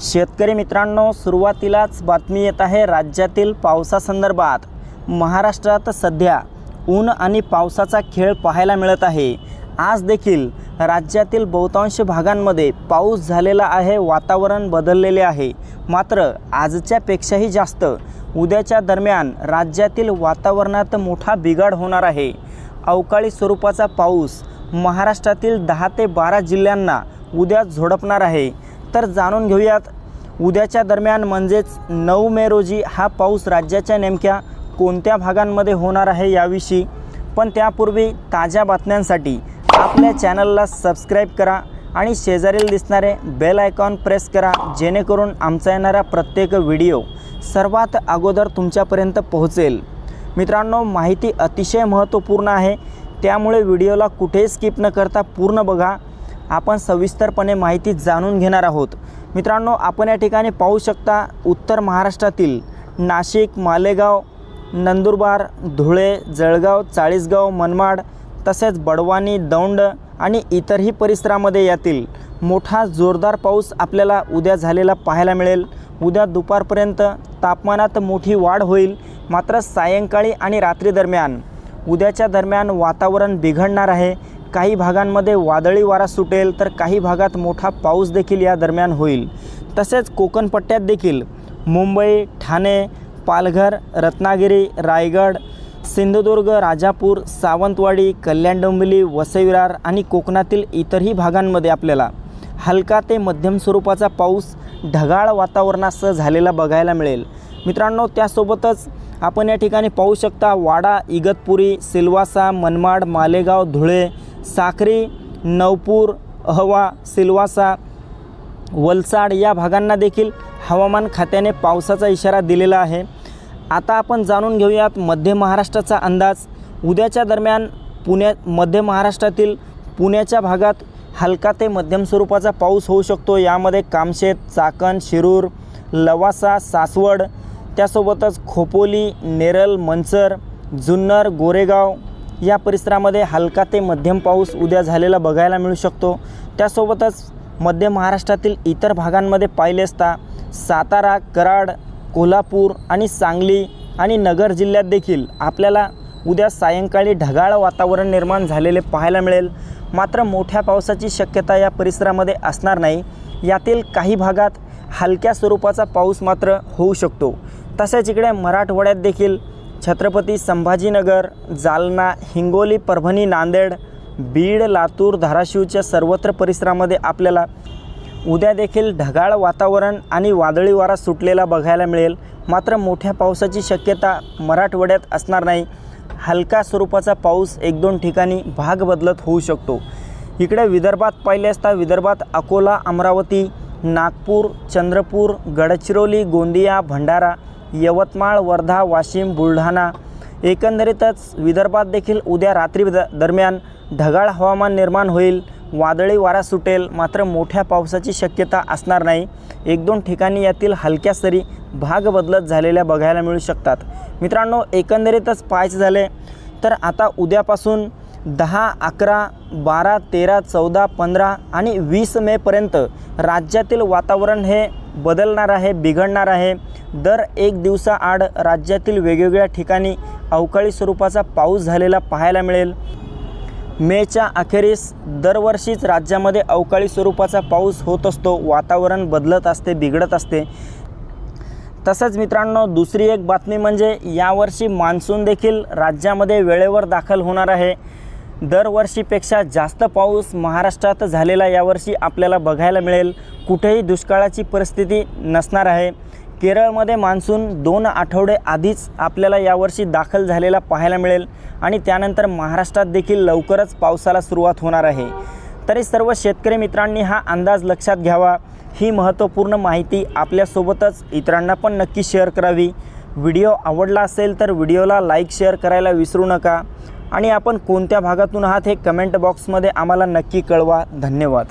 शेतकरी मित्रांनो सुरुवातीलाच बातमी येत आहे राज्यातील पावसासंदर्भात महाराष्ट्रात सध्या ऊन आणि पावसाचा खेळ पाहायला मिळत आहे. आज देखील राज्यातील बहुतांश भागांमध्ये पाऊस झालेला आहे वातावरण बदललेले आहे. मात्र आजच्यापेक्षाही जास्त. उद्याच्या दरम्यान राज्यातील वातावरणात मोठा बिघाड होणार आहे. अवकाळी स्वरूपाचा पाऊस महाराष्ट्रातील दहा ते बारा जिल्ह्यांना उद्या झोडपणार आहे. तर जाणून घेऊयात. उद्याच्या दरम्यान म्हणजेच नऊ मे रोजी हा पाऊस राज्याच्या नेमक्या कोणत्या भागांमध्ये होणार आहे याविषयी. पण त्यापूर्वी ताज्या बातम्यांसाठी आपल्या चॅनलला सबस्क्राईब करा आणि शेजारील दिसणारे बेल आयकॉन प्रेस करा जेणेकरून आमचा येणारा प्रत्येक व्हिडिओ सर्वात अगोदर तुमच्यापर्यंत पोहोचेल. मित्रांनो माहिती अतिशय महत्त्वपूर्ण आहे. त्यामुळे व्हिडिओला कुठेही स्किप न करता पूर्ण बघा. आपण सविस्तरपणे माहिती जाणून घेणार आहोत. मित्रांनो आपण या ठिकाणी पाहू शकता उत्तर महाराष्ट्रातील नाशिक मालेगाव नंदुरबार धुळे जळगाव चाळीसगाव मनमाड तसेच बडवानी दौंड आणि इतरही परिसरामध्ये यातील मोठा जोरदार पाऊस आपल्याला उद्या झालेला पाहायला मिळेल. उद्या दुपारपर्यंत तापमानात मोठी वाढ होईल मात्र सायंकाळी आणि रात्री दरम्यान. उद्याच्या दरम्यान वातावरण बिघडणार आहे. काही भागांमध्ये वादळी वारा सुटेल तर काही भागात मोठा पाऊस देखील या दरम्यान होईल. तसेच कोकणपट्ट्यात देखील मुंबई ठाणे पालघर रत्नागिरी रायगड सिंधुदुर्ग राजापूर सावंतवाडी कल्याण डोंबिवली वसईविरार आणि कोकणातील इतरही भागांमध्ये आपल्याला हलका ते मध्यम स्वरूपाचा पाऊस ढगाळ वातावरणासह झालेला बघायला मिळेल. मित्रांनो त्यासोबतच आपण या ठिकाणी पाहू शकता वाडा इगतपुरी सिल्वासा मनमाड मालेगाव धुळे साखरी नवपूर अहवा सिल्वासा वलसाड या भागांना देखील हवामान खात्याने पावसाचा इशारा दिलेला आहे. आता आपण जाणून घेऊयात मध्य महाराष्ट्राचा अंदाज. उद्याच्या दरम्यान पुण्या मध्य महाराष्ट्रातील पुण्याच्या भागात हलका ते मध्यम स्वरूपाचा पाऊस होऊ शकतो. यामध्ये कामशेत चाकण शिरूर लवासा सासवड त्यासोबतच खोपोली नेरल मंचर जुन्नर गोरेगाव या परिसरामध्ये हलका ते मध्यम पाऊस उद्या झालेला बघायला मिळू शकतो. त्यासोबतच मध्य महाराष्ट्रातील इतर भागांमध्ये पाहिले असता सातारा कराड कोल्हापूर आणि सांगली आणि नगर जिल्ह्यात देखील आपल्याला उद्या सायंकाळी ढगाळ वातावरण निर्माण झालेले पाहायला मिळेल. मात्र मोठ्या पावसाची शक्यता या परिसरामध्ये असणार नाही. यातील काही भागात हलक्या स्वरूपाचा पाऊस मात्र होऊ शकतो. तसेच इकडे मराठवाड्यात देखील छत्रपती संभाजीनगर जालना हिंगोली परभणी नांदेड बीड लातूर धाराशिवच्या सर्वत्र परिसरामध्ये आपल्याला उद्या देखील ढगाळ वातावरण आणि वादळी वारा सुटलेला बघायला मिळेल. मात्र मोठ्या पावसाची शक्यता मराठवाड्यात असणार नाही. हलका स्वरूपाचा पाऊस एक दोन ठिकाणी भाग बदलत होऊ शकतो. इकडे विदर्भात पाहिले असता विदर्भात अकोला अमरावती नागपूर चंद्रपूर गडचिरोली गोंदिया भंडारा यवतमाळ वर्धा वाशिम बुलढाणा. एकंदरीतच विदर्भात देखील उद्या रात्री द दरम्यान ढगाळ हवामान निर्माण होईल. वादळी वारा सुटेल. मात्र मोठ्या पावसाची शक्यता असणार नाही. एक दोन ठिकाणी यातील हलक्या सरी भाग बदलत झालेल्या बघायला मिळू शकतात. मित्रांनो एकंदरीतच पाहायचे झाले तर आता उद्यापासून दहा अकरा बारा तेरा चौदा पंधरा आणि वीस मेपर्यंत राज्यातील वातावरण हे बदलणार आहे बिघडणार आहे. दर एक दिवसाआड राज्यातील वेगवेगळ्या ठिकाणी अवकाळी स्वरूपाचा पाऊस झालेला पाहायला मिळेल. मेच्या अखेरीस दरवर्षीच राज्यामध्ये अवकाळी स्वरूपाचा पाऊस होत असतो. वातावरण बदलत असते बिघडत असते. तसंच मित्रांनो दुसरी एक बातमी म्हणजे यावर्षी मान्सून देखील राज्यामध्ये वेळेवर दाखल होणार आहे. दरवर्षीपेक्षा जास्त पाऊस महाराष्ट्रात झालेला यावर्षी आपल्याला बघायला मिळेल. कुठेही दुष्काळाची परिस्थिती नसणार आहे. केरळमध्ये मान्सून दोन आठवडे आधीच आपल्याला यावर्षी दाखल झालेला पाहायला मिळेल आणि त्यानंतर महाराष्ट्रात देखील लवकरच पावसाला सुरुवात होणार आहे. तरी सर्व शेतकरी मित्रांनी हा अंदाज लक्षात घ्यावा. ही महत्त्वपूर्ण माहिती आपल्यासोबतच इतरांना पण नक्की शेअर करावी. व्हिडिओ आवडला असेल तर व्हिडिओला लाईक शेअर करायला विसरू नका. आणि आपण कोणत्या भागातून आहात हे कमेंट बॉक्समध्ये आम्हाला नक्की कळवा. धन्यवाद.